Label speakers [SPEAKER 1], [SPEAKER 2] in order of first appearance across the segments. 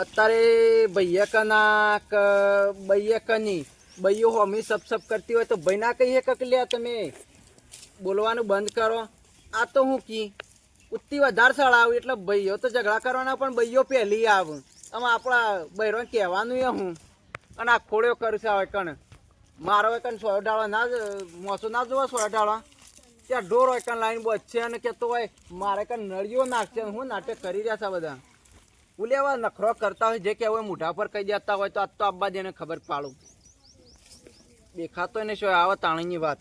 [SPEAKER 1] અત્યારે ભૈયા કના ભૈયા કની ભૈયો હોમી સપ સપ કરતી હોય તો ભાઈ ના કહીએ કકલ્યા તમે? બોલવાનું બંધ કરો. આ તો હું કી? ઉત્તી વધારે સળ આવું, એટલે ભાઈઓ તો ઝઘડા કરવાના, પણ ભાઈઓ પહેલી આવ. આમાં આપણા બૈરોને કહેવાનું એ હું. અને આ ખોળ્યો છે હવે કણ મારો કણ સોળ ડાળો ના જ, મોસો ના જોવા સોળ ડાળો ત્યાં ઢોર હોય કણ લાઈન બચશે અને કહેતો હોય, મારે કણ નળીઓ નાખશે હું નાટક કરી રહ્યા છે બધા. ઉલેવા નખરો કરતા હોય જે કહેવાય મોઢા પર કહી દેતા હોય તો આ તો આબા જેને ખબર પાડું. દેખાતો ને શું આવા તાણીની વાત.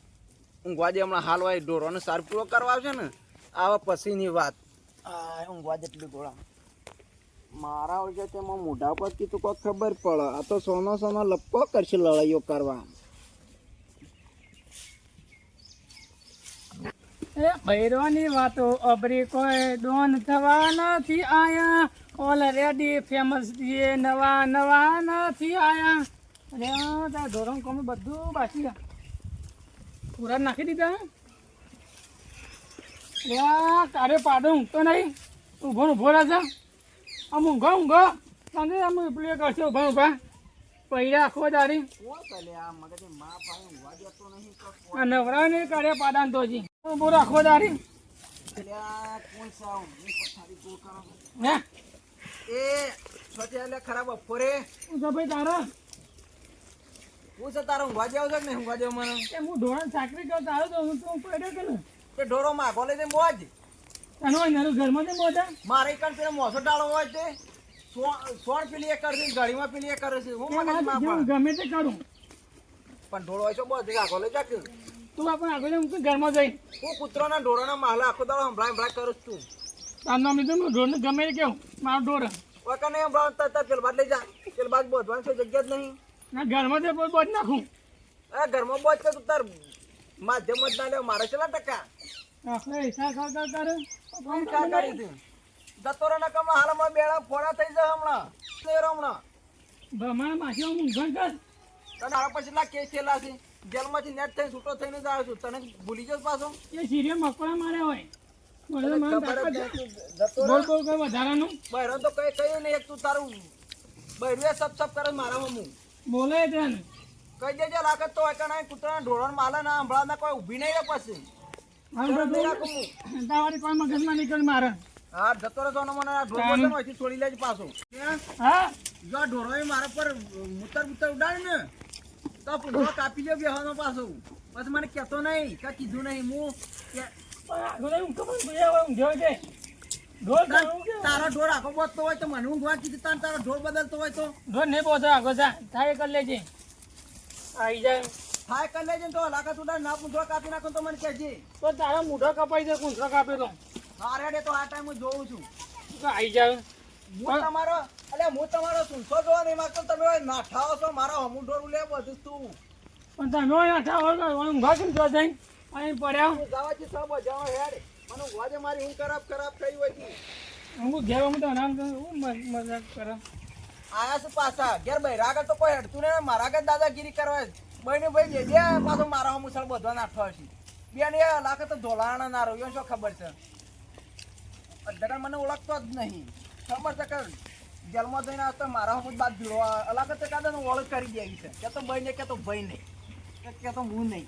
[SPEAKER 1] ઊંઘવા દે હમણાં હાલ હોય ઢોરોને સાર પૂરો કરવા આવશે ને આવા પછીની વાત. આ ઊંઘવા જેટલી ગોળા મારા ઓળખે તેમાં મોઢા પર કીધું કોઈ ખબર પડે. આ તો સોનો સોનો લપકો કરશે લડાઈઓ કરવા.
[SPEAKER 2] એ ભૈરવાની વાતો અબરી કોઈ ડોન થવા નથી આયા. ઓલરેડી ફેમસ છીએ નવા નવા નથી આયા. આ ધોરણ કોમે બધું બાકી. પૂરા નાખી દીધા. અરે તારે પાડો ઊંઘતો નહીં. ઊભો ઊભો રહેશે આમ ઊંઘો ઊંઘો. તને આમ પ્લે કરશે ઊભા ઊભા. પૈડા આખો
[SPEAKER 1] કરે માં પાસે નહીં તો
[SPEAKER 2] પાડા તો જી ઊભો રાખો
[SPEAKER 1] કોણ સાવ કરો
[SPEAKER 2] હે?
[SPEAKER 1] એ છોટે ખરાબ બપોરે.
[SPEAKER 2] ભાઈ તારા?
[SPEAKER 1] હું છે તારો ઊંઘવા જાવ છે ને ઊંઘવા જાવ મને?
[SPEAKER 2] એ હું ઢોરણ સાકરી કરતો તારો તો હું તું પડ્યો કે ને
[SPEAKER 1] તે ઢોરો માગો લઈ દે મોજ.
[SPEAKER 2] તને હોય ને ઘરમાં તો મોટા
[SPEAKER 1] મારે કણ પેલો મોસો ડાળો હોય તે? સોળ પેલી એ કરશે ગાડીમાં પેલી એ કરે છે. હું મને
[SPEAKER 2] ગમે તે કરું.
[SPEAKER 1] પણ ઢોળો હોય તો બસ આગો લઈ જા
[SPEAKER 2] તું આપણે આગળ હું ઘરમાં જઈ?
[SPEAKER 1] હું કૂતરાના ઢોરાના માલ આખો દાડો સંભળાય સંભળાય કરું છું તું.
[SPEAKER 2] તારું નામ લીધું હું ઢોરને ગમે તે કેવું? મારો ઢોર.
[SPEAKER 1] ઓય કને હંભળાવ તરત પેલ બાદ લઈ જા. પેલ બાદ બોધવાની કોઈ જગ્યા જ નહીં.
[SPEAKER 2] ના ઘરમાં તે બોજ નાખું.
[SPEAKER 1] એ ઘરમાં બોજ છે તું તાર માધ્યમ જ ના લેવો મારે છેલ્લા ટકા. જતો રહે નકામાં હાલમાં બેડા ફોડા થઈ જાય હમણાં. નહીં હમણાં?
[SPEAKER 2] ભમાણ માસી હું ઊંઘણ કર
[SPEAKER 1] તને આ પછી ના કેસ થયેલા છે. જેલમાંથી નેટ થઈને છૂટો થઈને જ આવ્યો છું. તને ભૂલી જશ પાછો?
[SPEAKER 2] એ સિરિયલ મકડા મારે હોય. બોલ બોલ કોઈ વધારાનું.
[SPEAKER 1] બહેરો તો કઈ કઈ નહીં એક તું તારું બહેરું સપ સપ કરે મારા મમ્મું
[SPEAKER 2] બોલે તેને
[SPEAKER 1] કહી દેજે લાગત તો એકણા કૂતરાના ઢોરણ માલે ના હંભળા ના કોઈ ઊભી નહીં પછી.
[SPEAKER 2] હા
[SPEAKER 1] શરમ નહીં
[SPEAKER 2] બધું
[SPEAKER 1] રાખું હું.
[SPEAKER 2] તાવાળી કોઈ મગજમાં નીકળ મારે.
[SPEAKER 1] હા જતો રહે મને આ ઢોર બોલશે ને અહીંથી છોડી લેજે પાછો.
[SPEAKER 2] હા?
[SPEAKER 1] જો આ મારા પર મુતર મુતર ઉડાડે ને તો કાપી લ્યો બેહવાનો પાછો. પછી મને કહેતો નહીં કે કીધું નહીં હું.
[SPEAKER 2] હું તો
[SPEAKER 1] તારો ઢોર આખો બોતતો હોય તો મને ઊંઘવા કીધું તાર તારો ઢોર બદલતો હોય તો?
[SPEAKER 2] ઢોર નહીં પહોંચે આગળ જા થાય કરી લેજે. આવી જાય.
[SPEAKER 1] થાય કરી લેજે તો લાખા ઉડાડ ના પૂંછડો કાપી નાખો તો મને કહેજે.
[SPEAKER 2] તો તારા મૂઢો કપાઈ જાય કુંઠો કાપેલો
[SPEAKER 1] હારે ડે તો આ ટાઈમ જોઉં છું.
[SPEAKER 2] આવી જાય.
[SPEAKER 1] હું. તમારો અલે હું તમારો સુનસો જોવા નહીં માંગતો તમે નાઠાઓ છો મારા હમું ઢોર લે બધું તું.
[SPEAKER 2] પણ તમે ઊંઘા જઈ અહીં પડ્યા
[SPEAKER 1] હું સાબો જાઓ હેડ. મને વાજે મારી હું ખરાબ ખરાબ થઈ હોય છે
[SPEAKER 2] હું ઘેર હું તો આરામ કરું હું મજાક કરા.
[SPEAKER 1] આયા છે પાછા. ઘેર બૈરા આગળ તો કોઈ હેડતું નહીં મારા આગળ દાદાગીરી કરવા બહેને ભાઈ જે દે પાછો મારા મુસળ બધવા નાખતો છે. બેન એ લાખે તો ધોલાણા ના રહ્યો શું ખબર છે? અડધા મને ઓળખતો જ નહીં. ખબર છે કે જેલમાં જઈને આવતો મારા હું બાદ ભીડો અલાકે તો કાદા ઓળખ કરી દે છે. કે તો ભાઈ ને કે તો ભાઈ નહીં કે- કે તો હું નહીં.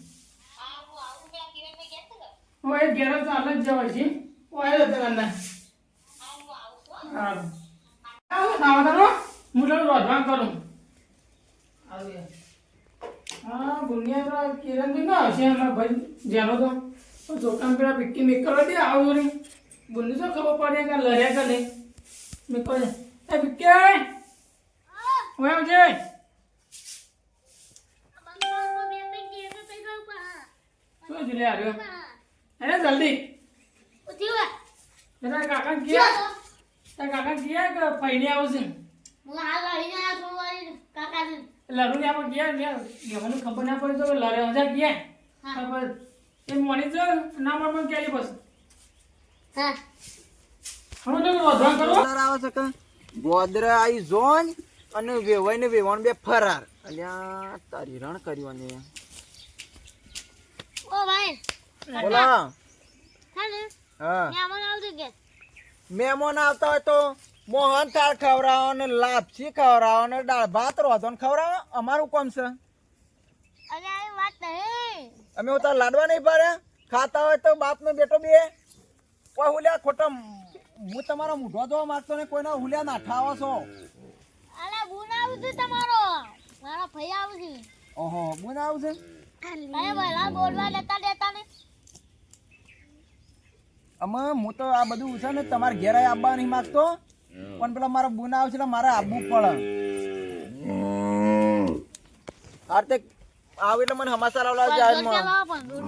[SPEAKER 2] હોય ઘેર હાલ જ જવાય છે. હોય તો અંદર હારું આવો આવો તારો હું તો રોધવા કરું. આવીએ હા બુનિયા તો કિરણજી ના હશે અમારા ભાઈ. જેનો તો છોકરાને પેલા પિક્કી મેકલો દે આવું રે બુની તો ખબર પડે કે લડ્યા કે નહીં? મેકો દે. એ પિક્કી હોય આવજે શું જ લે આવ્યો અરે જલ્દી. તારા કાકા ગયા તારા કાકા ગયા કે પૈને આવશે
[SPEAKER 3] હું હાલ લઈને આ થોડી કાકા
[SPEAKER 2] લડુ ને આપણે ગયા ને મને ખબર ના પડે તો લડે હજા ગયા.
[SPEAKER 3] હા.
[SPEAKER 2] ખબર. એ મોની જો ના મળે ક્યારે બસ
[SPEAKER 3] હા.
[SPEAKER 2] તો કરો.
[SPEAKER 1] આવે છે કે? ગોદરા આઈ જોન અને વેવાઈ ને વેવાણ બે ફરાર. અલ્યા તારી રણ કર્યું અને
[SPEAKER 3] ઓ ભાઈ.
[SPEAKER 1] બોલો.
[SPEAKER 3] હા. મહેમાન આવતું
[SPEAKER 1] હોય તો મોહન થાળ ખવડાવો ને લાપસી ખવડાવો ને દાળ ભાત રોધો ને ખવડાવો. અમારું કોમ છે. અમે ઉતાર લાડવા નહીં પાડ્યા ખાતા હોય તો બાપ ને બેટો બે. કોઈ હુલ્યા ખોટા હું તમારો મૂઢો જોવા માંગતો ને કોઈના હુલ્યા ના ઠાવો છો.
[SPEAKER 3] અલા બુન આવું છે તમારો. મારા ભાઈ આવું છે.
[SPEAKER 1] ઓહો બુન
[SPEAKER 3] બોલવા દેતા ને
[SPEAKER 1] અમે હું તો આ બધું છે ને તમારે ઘેર આવવા નહીં માંગતો. પણ પેલા મારો બુન આવશે એટલે મારે આવવું પડે. તે આવે એટલે મને હમાસા આવલા
[SPEAKER 3] પણ
[SPEAKER 1] જાહેરમાં
[SPEAKER 3] દૂધ લાવો પણ દૂધ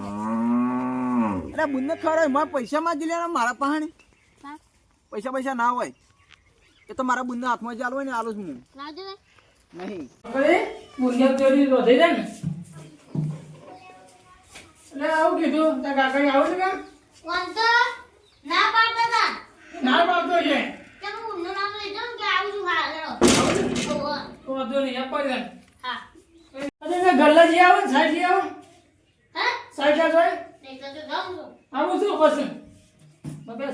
[SPEAKER 1] એટલે બુનને ખબર મારા પૈસા માં જ લેવાના મારા પાસે પૈસા પૈસા ના હોય. એ તો મારા બુનના હાથમાં ચાલુ હોય ને આલું જ હું. નહીં.
[SPEAKER 2] આપણે ચોરી રોધાઈ જાય ને. એટલે આવું કીધું કાકા આવું છે કાં?
[SPEAKER 3] વાંધો? ના પાડતા હતા
[SPEAKER 2] ના પાડતો છે
[SPEAKER 3] કે હું ઊંધું નામ લઈ જાઉં કે આવું છું હા ઓહો.
[SPEAKER 2] તો વાંધો નહીં અપાઈ દે
[SPEAKER 3] હા.
[SPEAKER 2] અરે મેં ગલ્લા જી આવો સાઈડ જી આવો.
[SPEAKER 3] હા?
[SPEAKER 2] સાઈડ જા જોય
[SPEAKER 3] નહીં તો તો જાઉં છું.
[SPEAKER 2] આવું છું પછી.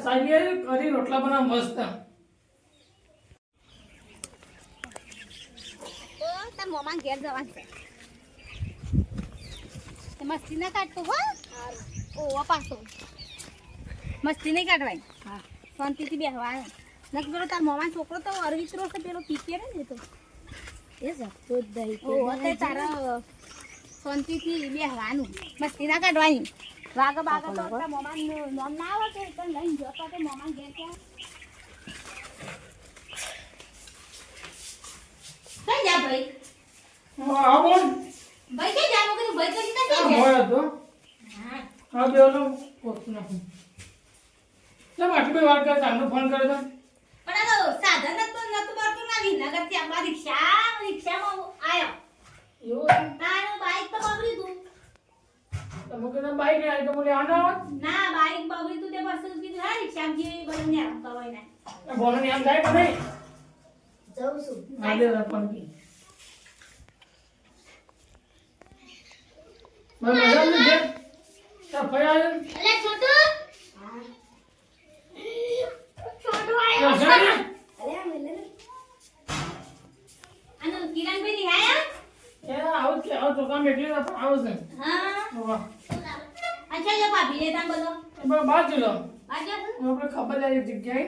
[SPEAKER 2] સાઈડ કરી રોટલા બનાવ મસ્ત.
[SPEAKER 3] મોમાં ઘેર જવાનું છે. મસ્તી ના કાઢતો હો. ઓવા પાછો મસ્તી નહીં કાઢવાય. હા. શાંતિથી બેસવાનું નક્કી પેલો તાર મોમાં છોકરો તો અરવિત્રો છે પેલો પીકે ને એ તો. એ જતો જ દહીં તારા શાંતિથી બેસવાનું મસ્તી ના કાઢવાની. વાગા બાગા તો તારા મોમાં નોમ ના આવે કે પણ લઈને જતો તો મોમાં ઘેર ક્યાં? કઈ જા ભાઈ?
[SPEAKER 2] હા બોલ.
[SPEAKER 3] ભાઈ કે જાનો કે ભાઈ કરી તા
[SPEAKER 2] હતો.
[SPEAKER 3] હા.
[SPEAKER 2] હા બેલો પોતું નાખું કેમ આટલી બધી વાર કરતા તારનો ફોન કર્યો તો?
[SPEAKER 3] પણ આ તો સાધન જ તો નતું પડતું ના વિનગરથી અમાર રિક્ષા રિક્ષામાં આયો.
[SPEAKER 2] યો
[SPEAKER 3] તારું બાઈક તો બગડી તું
[SPEAKER 2] તમે કીધું બાઈક આવી તો બોલે આનો આવત
[SPEAKER 3] ના બાઈક બગડી તું તે પછી કીધું હા રિક્ષામાં જઈ બધું ને આમ કવાય ના.
[SPEAKER 2] બોલો ને આમ જાય
[SPEAKER 3] જઉં છું
[SPEAKER 2] ના દે પણ કી મેં મજા નહીં છે. તાર
[SPEAKER 3] અલે છોટુ છોટુ આયો
[SPEAKER 2] રસાયણ?
[SPEAKER 3] અલે મેલે આનો કિરણભાઈ ની આયા
[SPEAKER 2] એ આવું જ કે આવું તો એટલે તો ખબર આવી જગ્યાએ.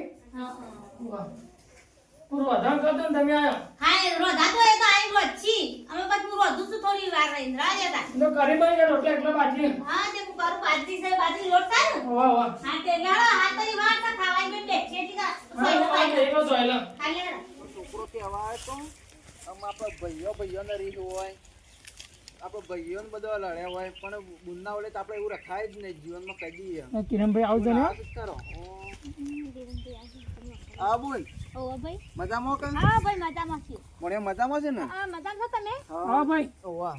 [SPEAKER 2] પૂરું વધારે કરતો ને તમે આવ્યો
[SPEAKER 3] હા રોધા તો એ તો આઈ રોજી અમે પછી હું રોધું છું થોડી વાર રહીને. રાહ જતા.
[SPEAKER 2] તો કરી ગયા રોટલા એકલા બાજી
[SPEAKER 3] હા તે કરું બાજરી છે બાજી લોટ થાય ને
[SPEAKER 2] વાહ વાહ.
[SPEAKER 3] હા તે લાડો હા તો ઈ વાર તો ખાવાય બેન બેઠી હતી કા સોયલો
[SPEAKER 2] હા,
[SPEAKER 3] પાઈ
[SPEAKER 2] એકલો સોયલો.
[SPEAKER 3] ખાલી લાડો
[SPEAKER 1] છોકરો કહેવાય તો આમ આપણે ભાઈઓ ભાઈઓ રીત હોય આપણે ભાઈઓ ને બધા લડ્યા હોય પણ બુનના વડે તો આપણે એવું રખાય જ નહીં જીવનમાં કહી
[SPEAKER 2] કિરણભાઈ આવજો ને.
[SPEAKER 1] કરો. હા. બોલ.
[SPEAKER 3] ઓ ભાઈ.
[SPEAKER 1] મજામાં કે?
[SPEAKER 3] હા ભાઈ મજામાં છીએ.
[SPEAKER 1] મને મજામાં છે ને?
[SPEAKER 3] હા મજામાં છો તમે?
[SPEAKER 2] હા. ભાઈ.
[SPEAKER 1] વાહ.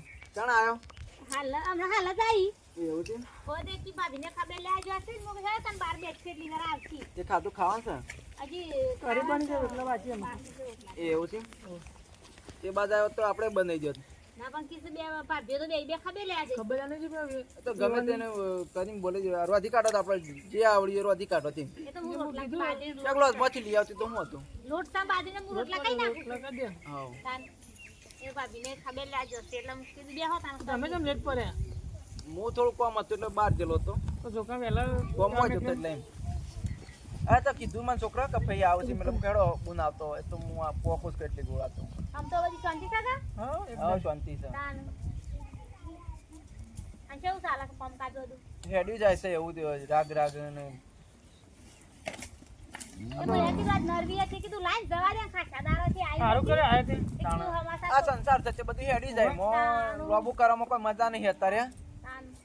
[SPEAKER 1] આવ્યો
[SPEAKER 3] હાલ હમણાં હાલ જ આવી
[SPEAKER 1] એવું છે?
[SPEAKER 3] ઓ દેખી ભાભીને ખબર લે આજો હશે ને? તને બાર બેઠી વાર આવતી.
[SPEAKER 1] જે ખાધું ખાવાનું
[SPEAKER 2] કરી બની ગયા રોટલા બાજી
[SPEAKER 1] એ એવું છે? એ બાદ આવ્યો તો આપણે બનાવી દો
[SPEAKER 3] ના પણ કિસ બે ભાભીઓ તો બે બે ખબર લે આજે.
[SPEAKER 2] ખબર નથી ભાઈ
[SPEAKER 1] તો ગમે તેને કરીને બોલી જાય રોધી કાઢો તો આપણે જે આવડી રોધી કાઢો તે
[SPEAKER 3] એ તો હું રોટલા બાજરી
[SPEAKER 1] એકલો પછી લઈ આવતી તો હું હતું?
[SPEAKER 3] લોટ સા બાજરીને હું રોટલા કઈ નાખું?
[SPEAKER 2] રોટલા દે.
[SPEAKER 1] હા
[SPEAKER 3] એ ભાભીને ખબર લે આજો એટલે હું બે હો
[SPEAKER 2] તમે કેમ લેટ પડ્યા?
[SPEAKER 1] હું થોડું કોમ હતું એટલે બહાર ગયેલો હતો.
[SPEAKER 2] તો
[SPEAKER 1] કોમ હોય એટલે એમ. આ તો કીધું મને છોકરા કે ભાઈ આવશે મતલબ કેડો ગુણ આવતો હોય તો હું આ પોકુસ કેટલી ગોળાતો
[SPEAKER 3] આમ તો બધી શાંતિ કાકા?
[SPEAKER 2] હા
[SPEAKER 1] શાંતિ છે.
[SPEAKER 3] અને કેવું ચાલે છે પંપ કાઢો બધું?
[SPEAKER 1] હેડ્યું જાય છે એવું તે રાગ રાગ ને.
[SPEAKER 3] દે આવી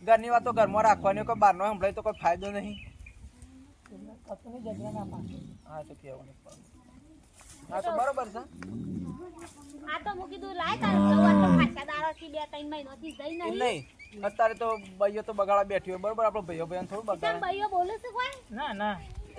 [SPEAKER 1] ઘરની વાતો ઘરમાં રાખવાની કોઈ બહારનો સંભળાય તો કોઈ ફાયદો નહીં.
[SPEAKER 2] કશું જગ્યા ના પાડે.
[SPEAKER 1] હા તો પણ. હા તો બરોબર છે.
[SPEAKER 3] આ તો મૂકી દઉં લાય તાર તો એકા દાડાથી બે ત્રણ મહિનાથી જઈ નહીં.
[SPEAKER 1] નહીં. અત્યારે તો ભાઈઓ તો બગાડા બેઠી હોય. બરોબર આપણો ભાઈઓ ભાઈ થોડું
[SPEAKER 3] તમ
[SPEAKER 1] બગાડે.
[SPEAKER 3] ભાઈઓ બોલે છે કોઈ?
[SPEAKER 2] ના ના.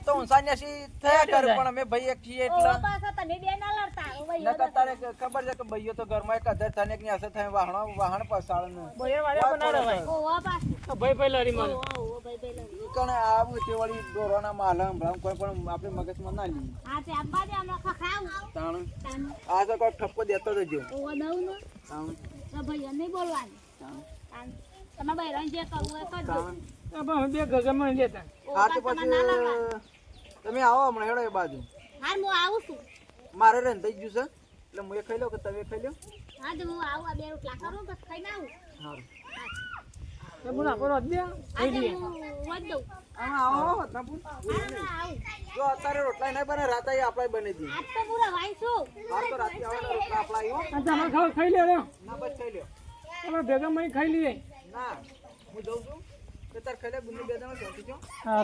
[SPEAKER 1] તો હું ન્યાસી થયા કર પણ અમે ભાઈ એક છીએ એટલે
[SPEAKER 3] પાછા તમે બે ના લડતા હો
[SPEAKER 1] નકર તારે ખબર છે કે ભાઈઓ તો ઘરમાં એક અધર થાય ને એક ન્યાસે થાય વાહણો વાહણ પસાળ ને
[SPEAKER 2] ભાઈ વાળા પણ ના રવાય
[SPEAKER 3] ઓવા પાછું.
[SPEAKER 2] તો ભાઈ ભાઈ લડી મળે
[SPEAKER 3] ઓવા ઓવા ભાઈ ભાઈ લડી
[SPEAKER 1] ઈ કણે આવું તે વળી દોરોના માલ હમણાં કોઈ પણ આપણે મગજમાં ના લઈએ
[SPEAKER 3] હા તે આંબા દે હમણાં ખખડાવું
[SPEAKER 1] તાણ. આ તો કોઈ ઠપકો દેતો જજો
[SPEAKER 3] ઓવા દઉં ને. તો ભાઈઓ નહીં બોલવાનું.
[SPEAKER 1] તાણ.
[SPEAKER 3] તમારા જે કરવું એ કરજો.
[SPEAKER 2] બે ગગનમાં લેતા.
[SPEAKER 1] હા તો પછી તમે આવો હમણાં હેડો એ બાજુ.
[SPEAKER 3] હા હું આવું છું.
[SPEAKER 1] મારે રેન થઈ ગયું છે. એટલે હું એ ખાઈ લઉં કે તમે ખાઈ લો?
[SPEAKER 3] હા તો હું આવું આ બે રોટલા કરું પછી ખાઈને આવું.
[SPEAKER 1] સારું.
[SPEAKER 2] એ બોલ
[SPEAKER 3] દઉં.
[SPEAKER 1] હમણાં આવો જો અત્યારે રોટલા નહીં બને રાતે આપણે બની દઈએ
[SPEAKER 3] આજ તો પૂરા
[SPEAKER 1] તો રાતે આવે રોટલા આપણા આવ્યો.
[SPEAKER 2] ખાવા ખાઈ લે
[SPEAKER 1] ના બસ ખાઈ લ્યો.
[SPEAKER 2] તમે ભેગા મળી ખાઈ લઈએ.
[SPEAKER 1] ના હું જઉં છું. કે તાર ખાઈ લે જણા છો
[SPEAKER 3] હા